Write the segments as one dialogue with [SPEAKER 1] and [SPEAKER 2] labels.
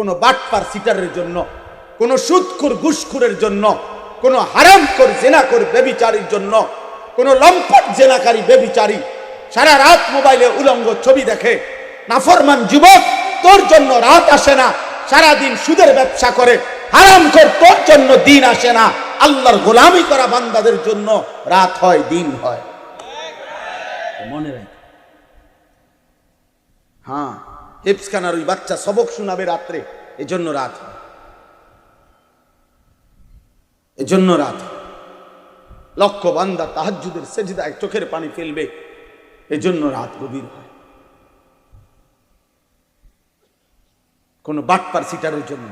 [SPEAKER 1] কোনো বাটপার সিটারের জন্য, কোনো সুদখুর ঘুষখুরের জন্য, কোনো হারামখোর জেনাখোর বেবিচারীর জন্য, কোনো লম্পট জেনাকারী বেবিচারী সারা রাত মোবাইলে উলঙ্গ ছবি দেখে, নাফরমান যুবক, তোর জন্য রাত আসে না, সারাদিন সুদের ব্যবসা করে, হারামখোর তোর জন্য দিন আসে না, আল্লাহর গোলামি করা বান্দাদের জন্য রাত হয়, দিন হয়। মনে রাখ। হ্যাঁ। হেপসখানার ওই বাচ্চা সবক শোনাবে রাত্রে। এজন্য রাত এজন্য রাত। লক্ষ বান্দা তাহাজ্জুদের সেজদায় চোখের পানি ফেলবে। এজন্য রাত গভীর হয়। কোন বাটপার সিটারের জন্য।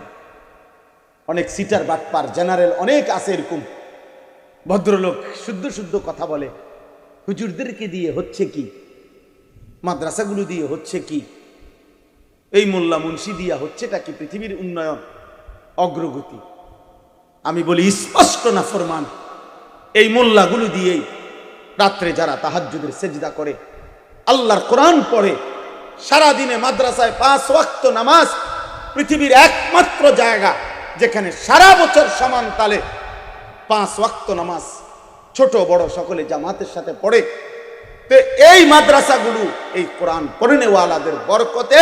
[SPEAKER 1] অনেক সিটার বাটপার, জেনারেল অনেক আছে এরকম। ভদ্রলোক শুদ্ধ শুদ্ধ কথা বলে, হুজুরদেরকে দিয়ে হচ্ছে কি? মাদ্রাসাগুলো দিয়ে হচ্ছে কি? এই মোল্লা মুন্সি দিয়া হচ্ছেটা কি পৃথিবীর উন্নয়ন? অগ্রগতি। আমি বলি, স্পষ্ট না ফরমান? এই মোল্লাগুলো দিয়েই রাত্রে যারা তাহাজ্জুদের সেজদা করে, আল্লাহর কোরআন পড়ে, সারাদিনে মাদ্রাসায় পাঁচ ওয়াক্ত নামাজ, পৃথিবীর একমাত্র জায়গা যেখানে সারা বছর সমান তালে পাঁচ ওয়াক্ত নামাজ ছোট বড় সকলে জামাতের সাথে পড়ে, তো এই মাদ্রাসাগুলো এই কোরআন পড়নেওয়ালাদের বরকতে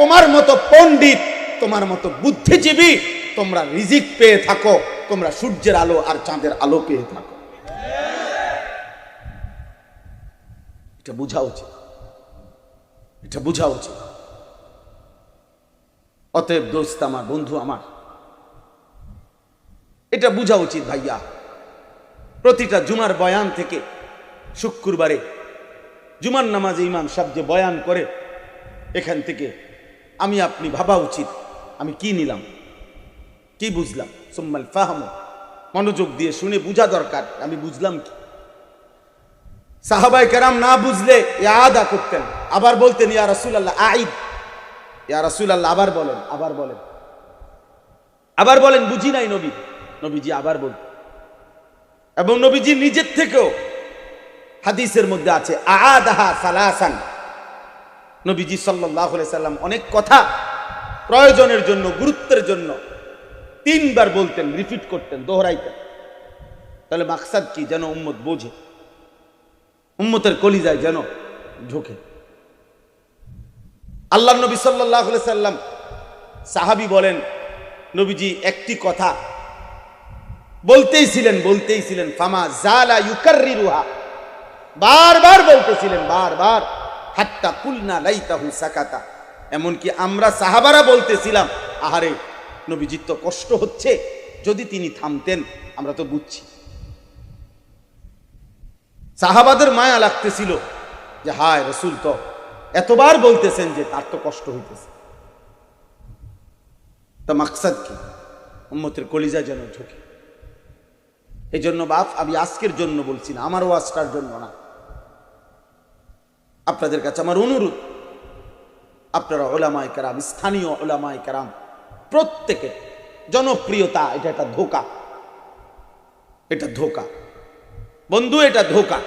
[SPEAKER 1] তোমার মতো পণ্ডিত, তোমার মতো বুদ্ধিজীবী তোমরা রিজিক পেয়ে থাকো, তোমরা সূর্যের আলো আর চাঁদের আলো পেয়ে থাকো। এটা বোঝা উচিত। এটা বোঝা উচিত। অতএব দোস্ত, আমার বন্ধু, আমার, এটা বোঝা উচিত ভাইয়া। প্রতিটা জুমার বয়ান থেকে শুক্রবারে জুমার নামাজে ইমাম সাহেব যে বয়ান করে, এখান থেকে আমি আপনি ভাবা উচিত। আমি কি নিলাম? কি বুঝলাম? সোম্মাল ফাহম। মনোযোগ দিয়ে শুনে বুঝা দরকার। আমি বুঝলাম কি? সাহাবাই কেরাম না বুঝলে আদা করতেন। আবার বলতেন, ইয়া রসুল আল্লাহ আইদ। ইয়া রসুল আল্লাহ আবার বলেন আবার বলেন। আবার বলেন, বুঝি নাই নবী। নবীজি আবার বলতেন। এবং নবীজি নিজের থেকেও হাদিসের মধ্যে আছে আদাহা সালাসান। নবীজি সাল্লাহ সাল্লাম অনেক কথা প্রয়োজনের জন্য, গুরুত্বের জন্য তিনবার বলতেন রিপিট করতেন, দোহরাইতেন। তাহলে মাকসাদ কি? যেন উম্মত বোঝে। উম্মতের কলিজায় যেন ঢোকে। আল্লাহ নবী সাল্লাহ সাল্লাম সাহাবি বলেন, নবীজি একটি কথা বলতেই ছিলেন বলতেই ছিলেন, ফামা জালা ইউকার্রি রুহা বারবার বলতেছিলেন, বারবার। হাত্তা কুলনা লাইতাহু সাকাতা। এমনকি আমরা সাহাবারা বলতেছিলাম, আহারে, নবীজির তো কষ্ট হচ্ছে, যদি তিনি থামতেন, আমরা তো বুঝছি। সাহাবাদের মায়া লাগতেছিল যে, হায় রসুল তো এতবার বলতেছেন যে, তার তো কষ্ট হইতেছে। তা মাকসাদ কি? উম্মতের কলিজা যেন ঝুঁকে। এই জন্য বাপ, আমি আজকের জন্য বলছি না, আমার ওয়াজটার জন্য না। আপনাদের কাছে আমার অনুরোধ। আপনারা ওলামায় কারাম স্থানীয় ওলামায় কারাম প্রত্যেকে জনপ্রিয়তা এটা একটা ধোকা। এটা ধোকা। বন্ধু এটা ধোকা।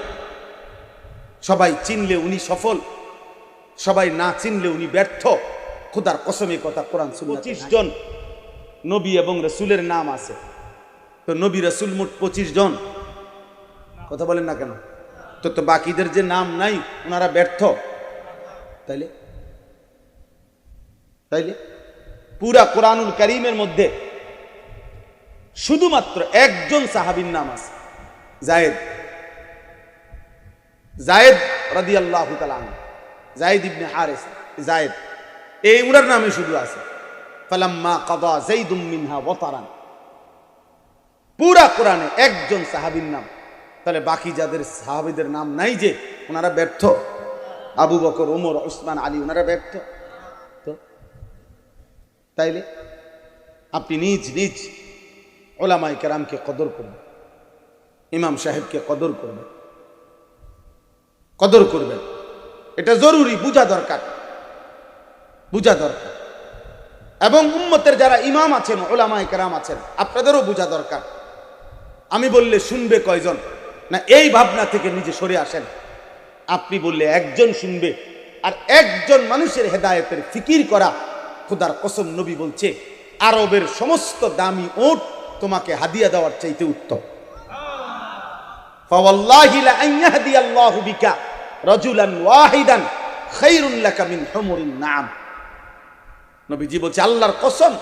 [SPEAKER 1] সবাই চিনলে উনি সফল সবাই না চিনলে উনি ব্যর্থ। খুদার কসমে কথা কোরআন পঁচিশ জন নবী এবং রসুলের নাম আছে। তো নবী রসুল মোট পঁচিশ জন। কথা বলেন না কেন? তো তো বাকিদের যে নাম নাই, ওনারা ব্যর্থ। তাইলে? তাইলে? পুরা কোরআনুল করিমের মধ্যে শুধুমাত্র একজন সাহাবির নাম আছে, জায়েদ। জায়েদ রাদি আল্লাহ জায়েদ ইবনে হারেস, জায়েদ। এই উনার নামে শুধু আছে। ফালাম্মা কাদা জাইদুম মিনহা ওয়াতারান। পুরা কোরআনে একজন সাহাবীর নাম। তাহলে বাকি যাদের সাহাবীদের নাম নাই যে, ওনারা ব্যর্থ। আবু বকর ওমর ওসমান আলী, ওনারা ব্যর্থ। তো তাইলে আপনি নিজ নিজ ওলামাই কেরামকে কদর করবেন, ইমাম সাহেবকে কদর করবেন কদর করবেন। এটা জরুরি, বুঝা দরকার বুঝা দরকার। এবং উম্মতের যারা ইমাম আছেন ওলামাই কেরাম আছেন, আপনাদেরও বোঝা দরকার। আমি বললে শুনবে কয়জন? না, এই ভাবনা থেকে নিজে সরে আসেন। আপনি বললে একজন শুনবে আর একজন মানুষের হেদায়তের ফিকির করা খুদার কসম নবী বলছে, আরবের সমস্ত দামি ওট তোমাকে হাদিয়া দেওয়ার চাইতে উত্তম। নবীজি বলছে, আল্লাহর কসম,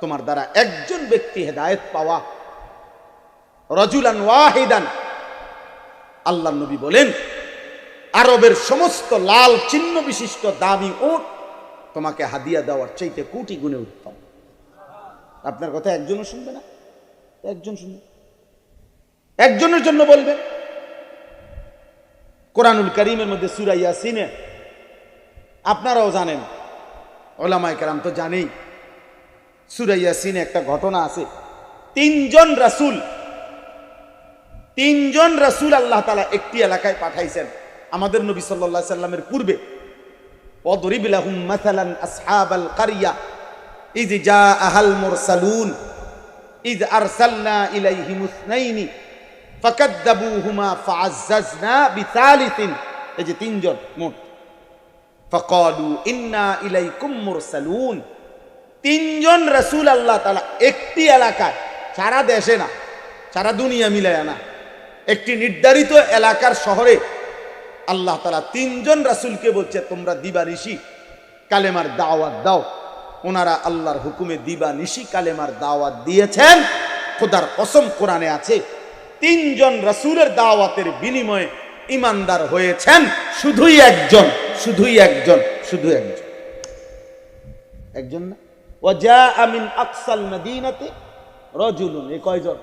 [SPEAKER 1] তোমার দ্বারা একজন ব্যক্তি হেদায়ত পাওয়া। রজুলান ওয়াহিদান আল্লাহ নবী বলেন, আরবের সমস্ত লাল চিহ্ন বিশিষ্ট দামি ওট তোমাকে হাদিয়া দেওয়ার চাইতে কোটি গুণে উত্তম। আপনার কথা একজনও শুনবে না? একজন শুনবে। একজনের জন্য বলবেন কোরআনুল করিমের মধ্যে সুরা ইয়াসিনে আপনারাও জানেন, ওলামায় কারাম তো জানেই, সুরা ইয়াসিনে একটা ঘটনা আছে। তিনজন রাসূল তিনজন রাসুল আল্লাহ তালা একটি এলাকায় পাঠাইছেন। আমাদের নবী সাল্লাহ সাল্লামের পূর্বে অদরিবিলাহুম মাসালান আসহাবাল কারিয়া ইজ জা আহাল মুরসালুন ইজ আরসালনা ইলাইহিম উসনাইনি, ফাকাদ্দাবুহুমা ফাআজ্জাজনা বিসালিসিন। এই যে তিনজন মোট। ফাকালু ইন্না ইলাইকুম মুরসালুন। তিনজন রাসূল আল্লাহ তাআলা একটি এলাকায়, সারা দেশে না, সারা দুনিয়া মিলায় না। একটি নির্ধারিত এলাকার শহরে আল্লাহ তালা তিনজন রাসূলকে বলছে, তোমরা দিবা নিশি কালেমার দাওয়াত দাও। ওনারা আল্লাহর হুকুমে দিবা নিশি কালেমার দাওয়াত দিয়েছেন। খোদার কসম কোরআনে আছে, তিনজন রাসূলের দাওয়াতের বিনিময়ে ইমানদার হয়েছেন শুধুই একজন শুধুই একজন, শুধু একজন। একজন না? ও যা আমিন আকসাল মদিনাতে রজুলুন, এ কয়জন?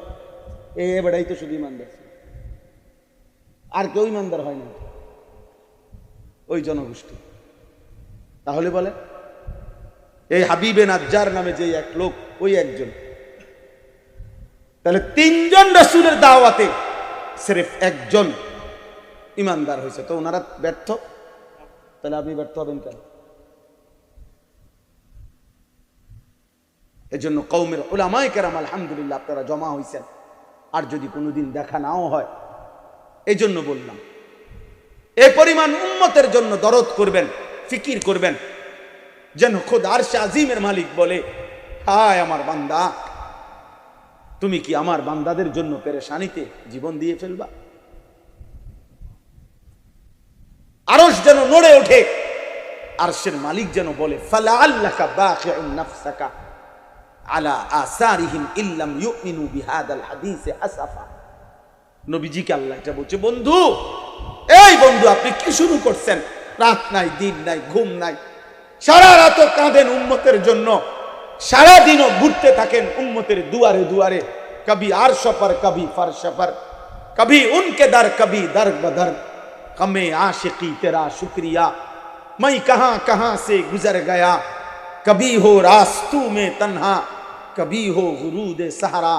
[SPEAKER 1] এ বেড়াই তো শুধু ইমানদার। আর কেউ ইমানদার হয় না। ওই জনগোষ্ঠী। তাহলে বলে, এই হাবিবে নাজ্জার নামে যে এক লোক, ওই একজন। তাহলে তিনজন রসুলের দাওয়াতে সেরেফ একজন ইমানদার হয়েছে। তো ওনারা ব্যর্থ? তাহলে আপনি ব্যর্থ হবেন কেন? এজন্য কৌমের ওলামাই কেরাম আলহামদুলিল্লাহ আপনারা জমা হয়েছেন আর যদি কোনোদিন দেখা নাও হয় এই জন্য বললাম, এ পরিমাণ উম্মতের জন্য দরদ করবেন, ফিকির করবেন। যেন খোদ আরশে আজিমের মালিক বলে, হায় আমার বান্দা, তুমি কি আমার বান্দাদের জন্য পেরেশানিতে জীবন দিয়ে ফেলবা? আরশ যেন নড়ে ওঠে, আরশের মালিক যেন বলে, ফালা নাফসাকা আলা আসারিহিম ইল্লাম ইউমিনু বিহাদাল হাদিসে আসাফা। নবীজিকে আল্লাহ এটা বলছে বন্ধু এই বন্ধু আপনি কি শুরু করছেন রাত নাই দিন নাই ঘুম নাই সারা রাত কাঁদেন উম্মতের জন্য সারা দিনও ঘুরতে থাকেন উম্মতের দুয়ারে দুয়ারে কবি আর সফর কবি ফার সফর কবি উনকে দর কবি দর বদর हमें आशिकी तेरा शुक्रिया मैं कहां कहां से गुजर गया कभी हो रास्तू में तन्हा कभी हो गुरूद सहारा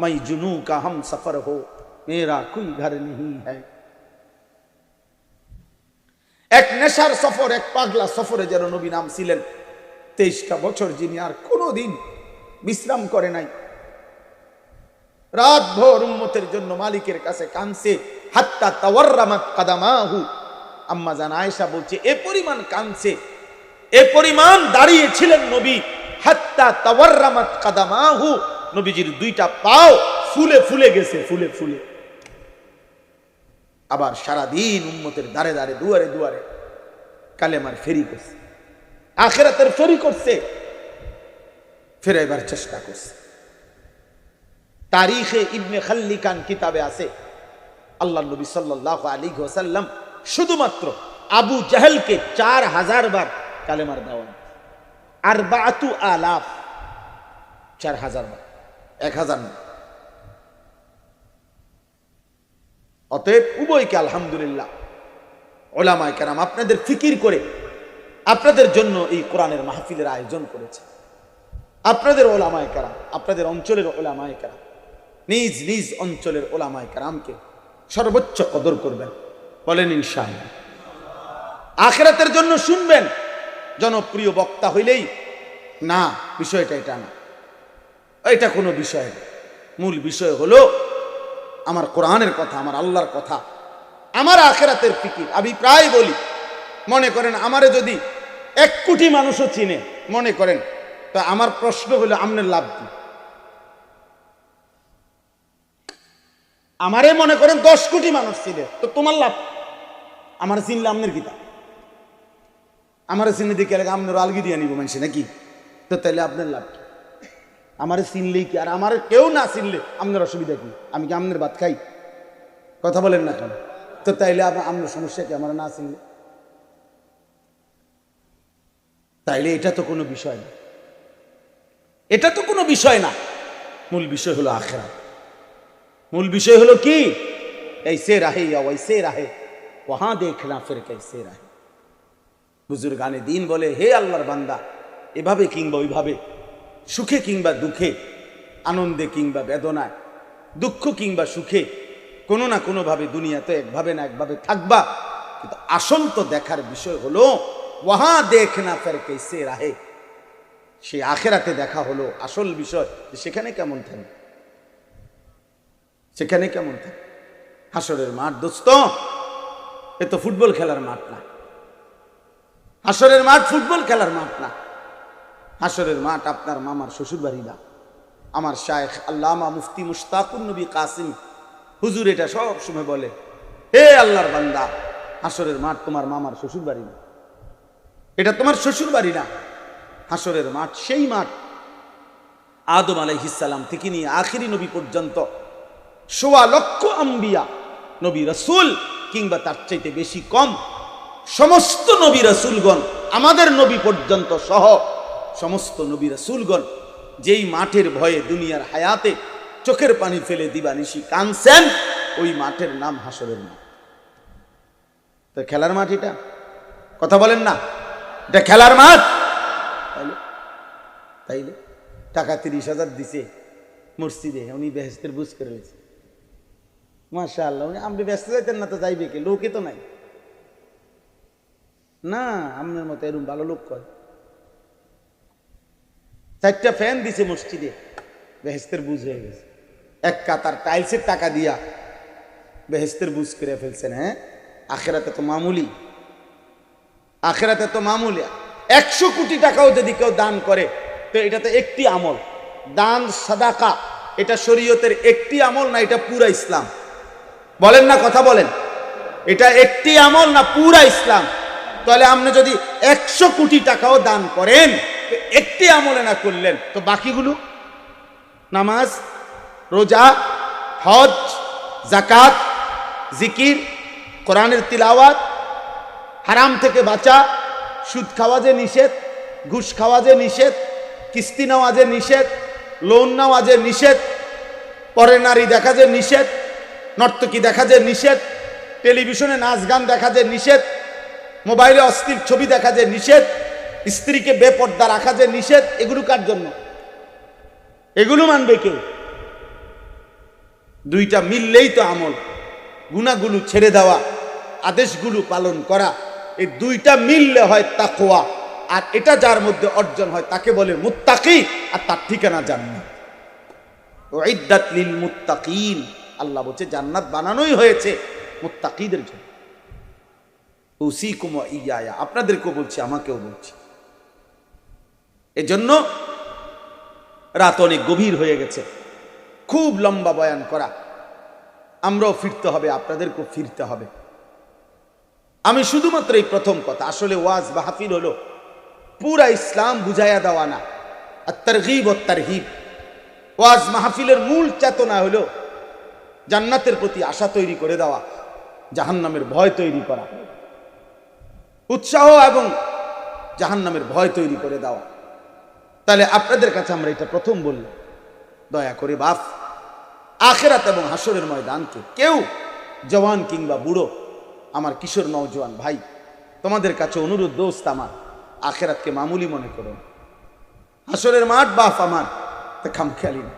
[SPEAKER 1] मैं जुनू का हम सफर हो मेरा कोई घर नहीं है এক নেশার সফর এক পাগলা সফরে যেন নবী নাম ছিলেন তেইশটা বছর যিনি আর কোনোদিন বিশ্রাম করে নাই রাত ভোর উম্মতের জন্য মালিকের কাছে কানছে হাত্তা তাওয়াররামাত কাদামাহু আম্মা জান আয়েশা বলছে এ পরিমাণ কানছে এ পরিমাণ দাঁড়িয়ে ছিলেন নবী হাত্তা তাওয়াররামাত কাদামাহু নবীজির দুইটা পাও ফুলে ফুলে গেছে ফুলে ফুলে আবার সারাদিন উম্মতের দাঁড়ে দাঁড়ে দুয়ারে দুয়ারে কালেমার ফেরি করছে। আখেরাতের ফেরি করছে। ফেরাইবার চেষ্টা করছে। তারিখে ইবনে খাল্লিকান কিতাবে আছে আল্লাহ নবী সাল্লাহ আলী ওসাল্লাম শুধুমাত্র আবু জাহেলকে চার হাজার বার কালেমার দেওয়া আর বাতু আলাফ, চার হাজার বার, এক হাজার না অতএব উভয়কে আলহামদুলিল্লাহ। ওলামায় কেরাম, আপনাদের ফিকির করে আপনাদের জন্য এই কোরআনের মাহফিলের আয়োজন করেছে। আপনাদের ওলামায় কেরাম, আপনাদের অঞ্চলের ওলামায় কেরাম, নিজ নিজ অঞ্চলের ওলামায় কেরামকে সর্বোচ্চ কদর করবেন। বলেন ইনশাআল্লাহ। আখেরাতের জন্য শুনবেন, জনপ্রিয় বক্তা হইলেই, না, বিষয়টা এটা না। এটা কোনো বিষয় মূল বিষয় হলো আমার কোরআনের কথা, আমার আল্লাহর কথা, আমার আখেরাতের ফিকির। আমি প্রায় বলি, মনে করেন আমারে যদি এক কোটি মানুষও চিনে, মনে করেন, তো আমার প্রশ্ন হলো আপনার লাভ কি? আমারে মনে করেন দশ কোটি মানুষ ছিল তো তোমার লাভ আমার চিনলে আপনার কিতা আমার চিনে এলাকা আপনার আলগি দিয়ে নিব মানুষ, নাকি? তো তাহলে আপনার লাভ কি? আমার চিনলেই কি আর আমার কেউ না চিনলে আপনার অসুবিধা কি আমি কি আপনার ভাত খাই কথা বলেন না কেন তো তাইলে আবার আপনার সমস্যা কি আমার না চিনলে তাইলে এটা তো কোনো বিষয় না এটা তো কোনো বিষয় না মূল বিষয় হলো আখেরা মূল বিষয় হলো কি ऐसे रहे या वैसे रहे वहां देखना फिर कैसे रहे বুজুর্গানে দিন বলে হে আল্লাহর বান্দা এভাবে কিংবা ওইভাবে সুখে কিংবা দুঃখে, আনন্দে কিংবা বেদনায়, দুঃখ কিংবা সুখে, কোনো না কোনোভাবে দুনিয়াতে একভাবে না একভাবে থাকবা। কিন্তু আসল তো দেখার বিষয় হলো, ওয়াহা দেখ না ফের কেসে রাহে। সে আখেরাতে দেখা হলো আসল বিষয় সেখানে কেমন থাকে সেখানে কেমন থাকে হাসরের মাঠ দোস্ত, এ তো ফুটবল খেলার মাঠ না। হাসরের মাঠ ফুটবল খেলার মাঠ না। হাসরের মাঠ আপনার মামার শ্বশুর বাড়ি না আমার শায়েখ আল্লামা মুফতি মুশতাকুর নবী কাসিম, হুজুর এটা সব সময় বলে, হে আল্লাহর বান্দা হাসরের মাঠ তোমার মামার শ্বশুর বাড়ি না। এটা তোমার শ্বশুর বাড়ি না। হাসরের মাঠ সেই মাঠ। আদম আলাইহিসাল্লাম থেকে নিয়ে আখিরি নবী পর্যন্ত সোয়া লক্ষ আম্বিয়া নবী রসুল কিংবা তার চাইতে বেশি কম সমস্ত নবী রসুলগণ আমাদের নবী পর্যন্ত সহ সমস্ত নবী রসুলগণ যেই মাঠের ভয়ে দুনিয়ার হায়াতে চোখের পানি ফেলে দিবানিশি কানছেন ওই মাঠের নাম হাসরের মাঠ। তো খেলার মাঠ এটা? কথা বলেন না। এটা খেলার মাঠ? তাইলে? টাকা তিরিশ হাজার দিছে মসজিদে, উনি বেহেস্তের বুঝ করে রয়েছে মাসা আল্লাহ উনি আপনি ব্যস্ত যাইতেন না তো, যাইবে কে? লোকে তো নাই। না আপনার মতো এরকম ভালো লোক কয়? চারটা ফ্যান দিছে মসজিদে। বেহেস্তের বুঝ হয়ে গেছে। এক কাতার টাইলসের টাকা দিয়া বেহেস্তের বুঝ করে ফেলছেন হ্যাঁ? আখেরাতে তো মামুলি। আখেরাতে তো মামুলি একশো কোটি টাকাও যদি কেউ দান করে, তো এটা তো একটি আমল। দান, সাদাকা, এটা শরীয়তের একটি আমল না, এটা পুরা ইসলাম। বলেন না কথা বলেন। এটা একটি আমল না, পুরা ইসলাম। তাহলে আপনি যদি একশো কোটি টাকাও দান করেন একটি আমলে না করলেন। তো বাকিগুলো? নামাজ, রোজা, হজ জাকাত জিকির, কোরআনের তিলাওয়াত, হারাম থেকে বাঁচা, সুদ খাওয়া যে নিষেধ, ঘুষ খাওয়া যে নিষেধ, কিস্তি নেওয়া যে নিষেধ, লোন নেওয়া যে নিষেধ, পরে নারী দেখা যে নিষেধ, নর্তকী দেখা যে নিষেধ, টেলিভিশনে নাচ গান দেখা যে নিষেধ, মোবাইলে অস্থির ছবি দেখা যে নিষেধ স্ত্রীকে বেপর্দা রাখা যে নিষেধ, এগুলো কার জন্য? এগুলো মানবে কে? দুইটা মিললেই তো আমল। গুণাগুলো ছেড়ে দেওয়া, আদেশগুলো পালন করা, এই দুইটা মিললে হয় তাকোয়া আর এটা যার মধ্যে অর্জন হয়, তাকে বলে মুত্তাকি, আর তার ঠিকানা জান্নাত। ওয়াইদাত লিল মুত্তাকিন। আল্লাহ বলছে, জান্নাত বানানোই হয়েছে মুত্তাকিদের জন্য। উসিকুম ইয়া আপনাদেরকেও বলছি, আমাকেও বলছি। এজন্য রাত অনেক গভীর হয়ে গেছে। খুব লম্বা বয়ান করা। আমরাও ফিরতে হবে, আপনাদেরকেও ফিরতে হবে। আমি শুধুমাত্র এই প্রথম কথা, আসলে ওয়াজ মাহফিল হলো পুরা ইসলাম বুঝাইয়া দেওয়া না। ও তারহিব। ওয়াজ মাহফিলের মূল চেতনা হলো জান্নাতের প্রতি আশা তৈরি করে দেওয়া, জাহান্নামের ভয় তৈরি করা। উৎসাহ এবং জাহান্নামের ভয় তৈরি করে দেওয়া। তাহলে আপনাদের কাছে আমরা এটা প্রথম বললাম। দয়া করে বাপ আখেরাত এবং হাসরের ময়দানকে কেউ জওয়ান কিংবা বুড়ো, আমার কিশোর নওজোয়ান ভাই, তোমাদের কাছে অনুরোধ দোস্ত আমার, আখেরাতকে মামুলি মনে করো হাসরের মাঠ বাফ আমার, তা খামখেয়ালি না।